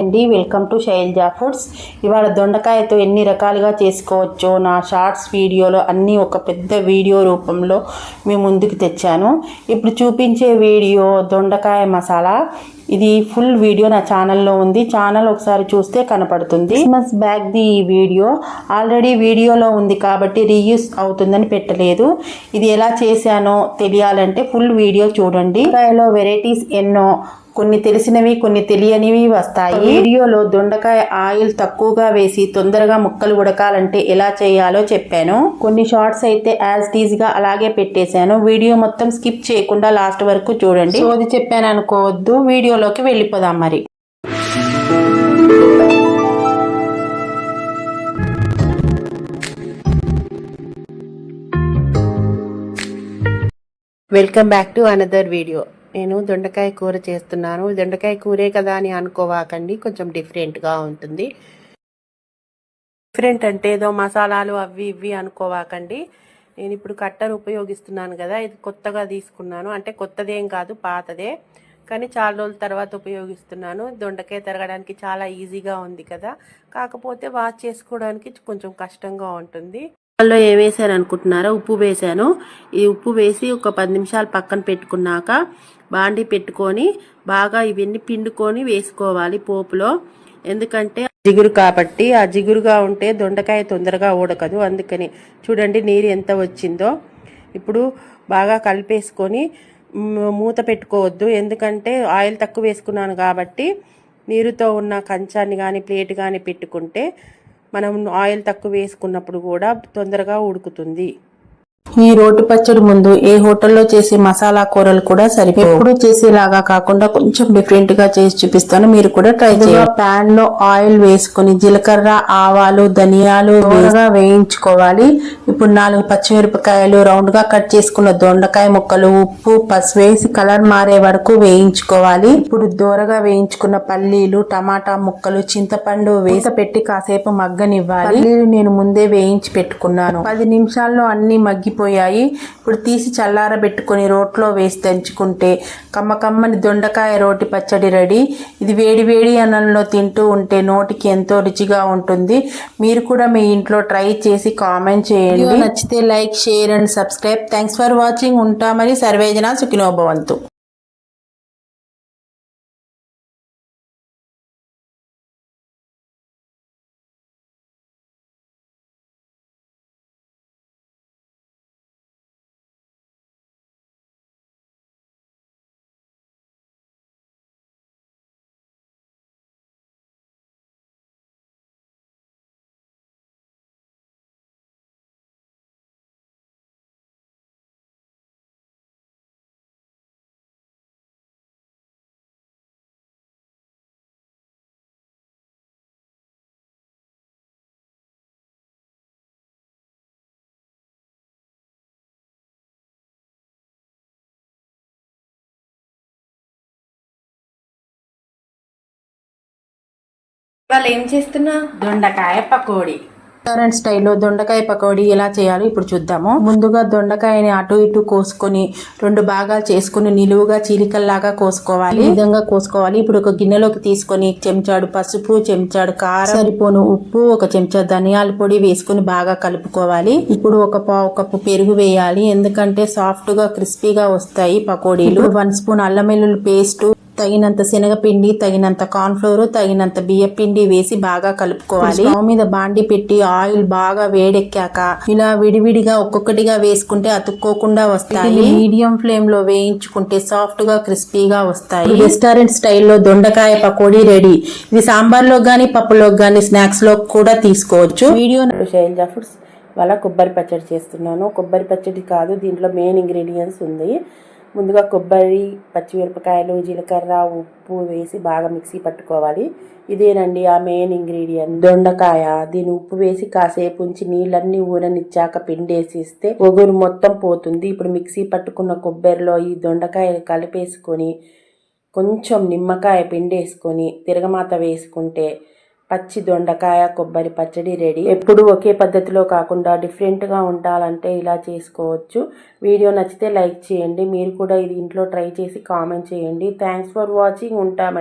అండి welcome to Shailaja foods. ఇవాళ దొండకాయతో ఎన్ని రకాలుగా చేసుకోవచ్చో నా షార్ట్స్ వీడియోలో అన్నీ ఒక పెద్ద వీడియో రూపంలో మీ ముందుకు తెచ్చాను. ఇప్పుడు చూపించే వీడియో దొండకాయ మసాలా. ఇది ఫుల్ వీడియో నా ఛానల్లో ఉంది. ఛానల్ ఒకసారి చూస్తే కనపడుతుంది. మంత్స్ బ్యాక్ ది ఈ వీడియో ఆల్రెడీ వీడియోలో ఉంది కాబట్టి రీయూస్ అవుతుందని పెట్టలేదు. ఇది ఎలా చేశానో తెలియాలంటే ఫుల్ వీడియో చూడండి. దొండకాయలో వెరైటీస్ ఎన్నో కొన్ని తెలిసినవి కొన్ని తెలియనివి వస్తాయి. వీడియోలో దొండకాయ ఆయిల్ తక్కువగా వేసి తొందరగా ముక్కలు ఉడకాలంటే ఎలా చేయాలో చెప్పాను. కొన్ని షార్ట్స్ అయితే యాజ్ టీజ్గా అలాగే పెట్టేశాను. వీడియో మొత్తం స్కిప్ చేయకుండా లాస్ట్ వరకు చూడండి. సోది చెప్పాను అనుకోవద్దు. వీడియోలోకి వెళ్ళిపోదాం మరి. Welcome back to another video నేను దొండకాయ కూర చేస్తున్నాను. దొండకాయ కూరే కదా అని అనుకోవాకండి. కొంచెం డిఫరెంట్గా ఉంటుంది. డిఫరెంట్ అంటే ఏదో మసాలాలు అవి ఇవి అనుకోవాకండి. నేను ఇప్పుడు కట్టర్ ఉపయోగిస్తున్నాను కదా. ఇది కొత్తగా తీసుకున్నాను. అంటే కొత్తదేం కాదు పాతదే. కానీ చాలా రోజుల తర్వాత ఉపయోగిస్తున్నాను. దొండకాయ తరగడానికి చాలా ఈజీగా ఉంది కదా. కాకపోతే వాష్ చేసుకోవడానికి కొంచెం కష్టంగా ఉంటుంది. దానిలో ఏం వేసాను అనుకుంటున్నారా? ఉప్పు వేసాను. ఈ ఉప్పు వేసి ఒక పది నిమిషాలు పక్కన పెట్టుకున్నాక బాండి పెట్టుకొని బాగా ఇవన్నీ పిండుకొని వేసుకోవాలి పోపులో. ఎందుకంటే జిగురు కాబట్టి ఆ జిగురుగా ఉంటే దొండకాయ తొందరగా ఊడకదు. అందుకని చూడండి నీరు ఎంత వచ్చిందో. ఇప్పుడు బాగా కలిపేసుకొని మూత పెట్టుకోవద్దు. ఎందుకంటే ఆయిల్ తక్కువ వేసుకున్నాను కాబట్టి నీరుతో ఉన్న కంచాన్ని కానీ ప్లేట్ కానీ పెట్టుకుంటే మనం ఆయిల్ తక్కువ వేసుకున్నప్పుడు కూడా తొందరగా ఉడుకుతుంది. ఈ రోటి పచ్చడి ముందు ఏ హోటల్లో చేసే మసాలా కూరలు కూడా సరిపోయి ఎప్పుడు చేసేలాగా కాకుండా కొంచెం డిఫరెంట్గా చేసి చూపిస్తాను. మీరు కూడా ట్రై చేయండి. పాన్లో ఆయిల్ వేసుకొని జీలకర్ర ఆవాలు ధనియాలు వేగా వేయించుకోవాలి. ఇప్పుడు నాలుగు పచ్చిమిరపకాయలు రౌండ్గా కట్ చేసుకున్న దొండకాయ ముక్కలు ఉప్పు పసుపు వేసి కలర్ మారే వరకు వేయించుకోవాలి. ఇప్పుడు దూరగా వేయించుకున్న పల్లీలు టమాటా ముక్కలు చింతపండు వేస పెట్టి కాసేపు మగ్గనివ్వాలి. పల్లీలు నేను ముందే వేయించి పెట్టుకున్నాను. పది నిమిషాల్లో అన్ని మగ్గిపోయాయి ఇప్పుడు తీసి చల్లారబెట్టుకొని రోట్లో వేసి దంచుకుంటే కమ్మకమ్మని దొండకాయ రోటి పచ్చడి రెడీ. ఇది వేడివేడి అన్నంలో తింటూ ఉంటే నోటికి ఎంతో రుచిగా ఉంటుంది. మీరు కూడా మీ ఇంట్లో ట్రై చేసి కామెంట్ చేయండి. నచ్చితే like share and subscribe. Thanks for watching. ఉంటా మరి సర్వేజన సుఖినోభవంతు. వాళ్ళు ఏం చేస్తున్నా? దొండకాయ పకోడీ. రెస్టారెంట్ స్టైల్లో దొండకాయ పకోడీ ఎలా చేయాలో ఇప్పుడు చూద్దాము. ముందుగా దొండకాయని అటు ఇటు కోసుకొని రెండు భాగాలు చేసుకొని నిలువుగా చీలికల్లాగా కోసుకోవాలి. ఈ విధంగా కోసుకోవాలి. ఇప్పుడు ఒక గిన్నెలోకి తీసుకొని చెంచాడు పసుపు చెంచాడు కారం సరిపోను ఉప్పు ఒక చెంచా ధనియాల పొడి వేసుకొని బాగా కలుపుకోవాలి. ఇప్పుడు ఒక పావు కప్పు పెరుగు వేయాలి. ఎందుకంటే సాఫ్ట్గా క్రిస్పీగా వస్తాయి పకోడీలు. వన్ స్పూన్ అల్లం వెల్లుల్లి పేస్ట్ తగినంత శనగపిండి తగినంత కార్న్ఫ్లోర్ తగినంత బియ్య పిండి వేసి బాగా కలుపుకోవాలి. స్టవ్ మీద బాండి పెట్టి ఆయిల్ బాగా వేడెక్కాక ఇలా విడివిడిగా ఒక్కొక్కటిగా వేసుకుంటే అతుక్కోకుండా వస్తాయి. మీడియం ఫ్లేమ్లో వేయించుకుంటే సాఫ్ట్గా క్రిస్పీగా వస్తాయి. రెస్టారెంట్ స్టైల్లో దొండకాయ పకోడీ రెడీ. ఇది సాంబార్లో గానీ పప్పులో గానీ స్నాక్స్లో కూడా తీసుకోవచ్చు. వీడియో శైలజా ఫుడ్స్ వాళ్ళ కొబ్బరి పచ్చడి చేస్తున్నాను. కొబ్బరి పచ్చడి కాదు దీంట్లో మెయిన్ ఇంగ్రీడియంట్స్ ఉంది. ముందుగా కొబ్బరి పచ్చిమిరపకాయలు జీలకర్ర ఉప్పు వేసి బాగా మిక్సీ పట్టుకోవాలి. ఇదేనండి ఆ మెయిన్ ఇంగ్రీడియంట్ దొండకాయ దీని ఉప్పు వేసి కాసేపు ఉంచి నీళ్ళన్నీ ఊరనిచ్చాక పిండేసి ఇస్తే ఒగురు మొత్తం పోతుంది. ఇప్పుడు మిక్సీ పట్టుకున్న కొబ్బరిలో ఈ దొండకాయ కలిపేసుకొని కొంచెం నిమ్మకాయ పిండేసుకొని తిరగమాత వేసుకుంటే పచ్చి దొండకాయ కొబ్బరి పచ్చడి రెడీ. ఎప్పుడు ఒకే పద్ధతిలో కాకుండా డిఫరెంట్గా ఉండాలంటే ఇలా చేసుకోవచ్చు. వీడియో నచ్చితే లైక్ చేయండి. మీరు కూడా ఇది ఇంట్లో ట్రై చేసి కామెంట్ చేయండి. థ్యాంక్స్ ఫర్ వాచింగ్ ఉంటా మరి.